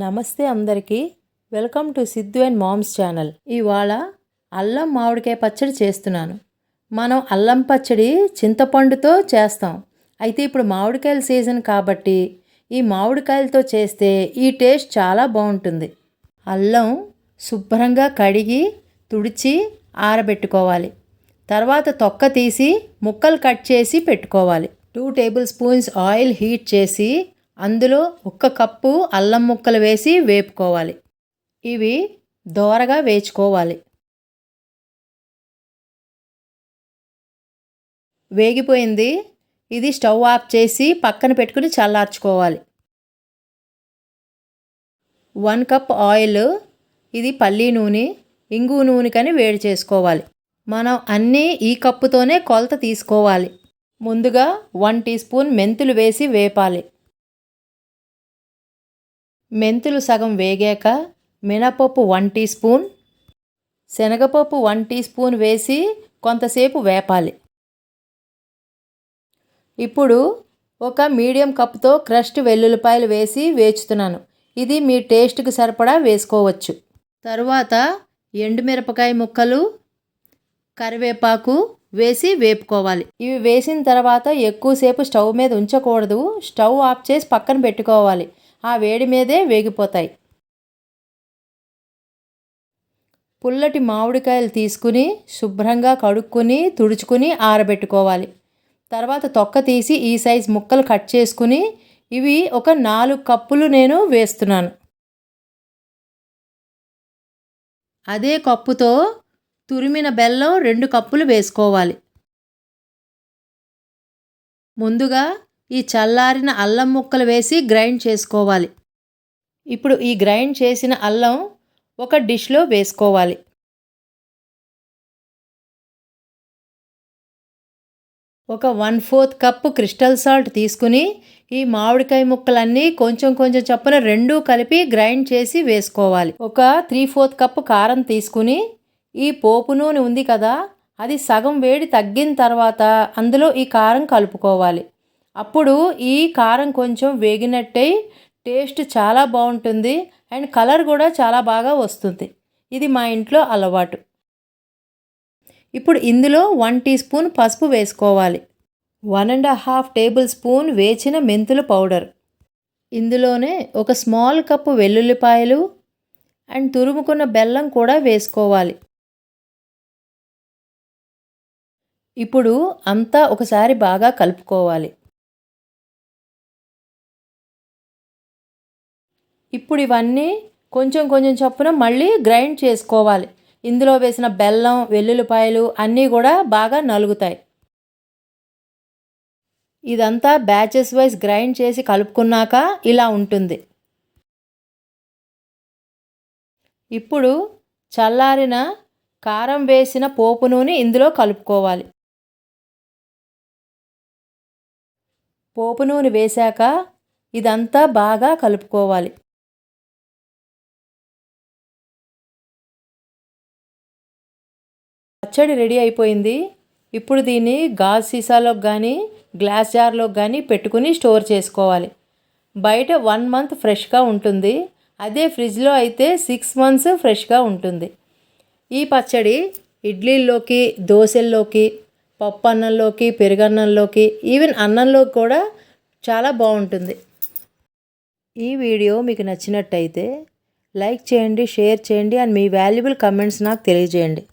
నమస్తే అందరికీ. Welcome to Siddhu and moms channel. ఇవాళ అల్లం మామిడికాయ పచ్చడి చేస్తున్నాను. మనం అల్లం పచ్చడి చింతపండుతో చేస్తాం. అయితే ఇప్పుడు మామిడికాయల సీజన్ కాబట్టి ఈ మామిడికాయలతో చేస్తే ఈ టేస్ట్ చాలా బాగుంటుంది. అల్లం శుభ్రంగా కడిగి తుడిచి ఆరబెట్టుకోవాలి. తర్వాత తొక్క తీసి ముక్కలు కట్ చేసి పెట్టుకోవాలి. Two tablespoons oil heat చేసి అందులో ఒక్క కప్పు అల్లం ముక్కలు వేసి వేపుకోవాలి. ఇవి దోరగా వేచుకోవాలి. వేగిపోయింది. ఇది స్టవ్ ఆఫ్ చేసి పక్కన పెట్టుకుని చల్లార్చుకోవాలి. వన్ కప్ ఆయిల్ ఇది పల్లీ నూనె ఇంగు నూనె కని వేడి చేసుకోవాలి. మనం అన్నీ ఈ కప్పుతోనే కొలత తీసుకోవాలి. ముందుగా వన్ టీ స్పూన్ మెంతులు వేసి వేపాలి. మెంతులు సగం వేగాక మినపప్పు వన్ టీ స్పూన్ శనగపప్పు వన్ టీ స్పూన్ వేసి కొంతసేపు వేపాలి. ఇప్పుడు ఒక మీడియం కప్తో క్రస్ట్ వెల్లుల్లిపాయలు వేసి వేచుతున్నాను. ఇది మీ టేస్ట్కి సరిపడా వేసుకోవచ్చు. తరువాత ఎండుమిరపకాయ ముక్కలు కరివేపాకు వేసి వేపుకోవాలి. ఇవి వేసిన తర్వాత ఎక్కువసేపు స్టవ్ మీద ఉంచకూడదు. స్టవ్ ఆఫ్ చేసి పక్కన పెట్టుకోవాలి. ఆ వేడి మీదే వేగిపోతాయి. పుల్లటి మామిడికాయలు తీసుకుని శుభ్రంగా కడుక్కొని తుడుచుకుని ఆరబెట్టుకోవాలి. తర్వాత తొక్క తీసి ఈ సైజ్ ముక్కలు కట్ చేసుకుని ఇవి ఒక నాలుగు కప్పులు నేను వేస్తున్నాను. అదే కప్పుతో తురిమిన బెల్లం రెండు కప్పులు వేసుకోవాలి. ముందుగా ఈ చల్లారిన అల్లం ముక్కలు వేసి గ్రైండ్ చేసుకోవాలి. ఇప్పుడు ఈ గ్రైండ్ చేసిన అల్లం ఒక డిష్లో వేసుకోవాలి. ఒక one fourth cup crystal salt తీసుకుని ఈ మామిడికాయ ముక్కలన్నీ కొంచెం కొంచెం చప్పున రెండూ కలిపి గ్రైండ్ చేసి వేసుకోవాలి. ఒక త్రీ ఫోర్త్ కప్పు కారం తీసుకుని ఈ పోపు నూనె ఉంది కదా అది సగం వేడి తగ్గిన తర్వాత అందులో ఈ కారం కలుపుకోవాలి. అప్పుడు ఈ కారం కొంచెం వేగినట్టయి టేస్ట్ చాలా బాగుంటుంది అండ్ కలర్ కూడా చాలా బాగా వస్తుంది. ఇది మా ఇంట్లో అలవాటు. ఇప్పుడు ఇందులో వన్ టీ స్పూన్ పసుపు వేసుకోవాలి. One and half tablespoon వేచిన మెంతుల పౌడర్. ఇందులోనే ఒక స్మాల్ కప్పు వెల్లుల్లిపాయలు అండ్ తురుముకున్న బెల్లం కూడా వేసుకోవాలి. ఇప్పుడు అంతా ఒకసారి బాగా కలుపుకోవాలి. ఇప్పుడు ఇవన్నీ కొంచెం కొంచెం చొప్పున మళ్ళీ గ్రైండ్ చేసుకోవాలి. ఇందులో వేసిన బెల్లం వెల్లుల్లిపాయలు అన్నీ కూడా బాగా నలుగుతాయి. ఇదంతా బ్యాచెస్ వైజ్ గ్రైండ్ చేసి కలుపుకున్నాక ఇలా ఉంటుంది. ఇప్పుడు చల్లారిన కారం వేసిన పోపు నూనె ఇందులో కలుపుకోవాలి. పోపు నూనె వేశాక ఇదంతా బాగా కలుపుకోవాలి. పచ్చడి రెడీ అయిపోయింది. ఇప్పుడు దీన్ని గాజు సీసాలోకి కానీ గ్లాస్ జార్లోకి కానీ పెట్టుకుని స్టోర్ చేసుకోవాలి. బయట వన్ మంత్ ఫ్రెష్గా ఉంటుంది. అదే ఫ్రిడ్జ్లో అయితే సిక్స్ మంత్స్ ఫ్రెష్గా ఉంటుంది. ఈ పచ్చడి ఇడ్లీల్లోకి దోశల్లోకి పప్పు అన్నంలోకి పెరుగన్నంలోకి ఈవెన్ అన్నంలోకి కూడా చాలా బాగుంటుంది. ఈ వీడియో మీకు నచ్చినట్టయితే లైక్ చేయండి షేర్ చేయండి అండ్ మీ వాల్యుబుల్ కమెంట్స్ నాకు తెలియజేయండి.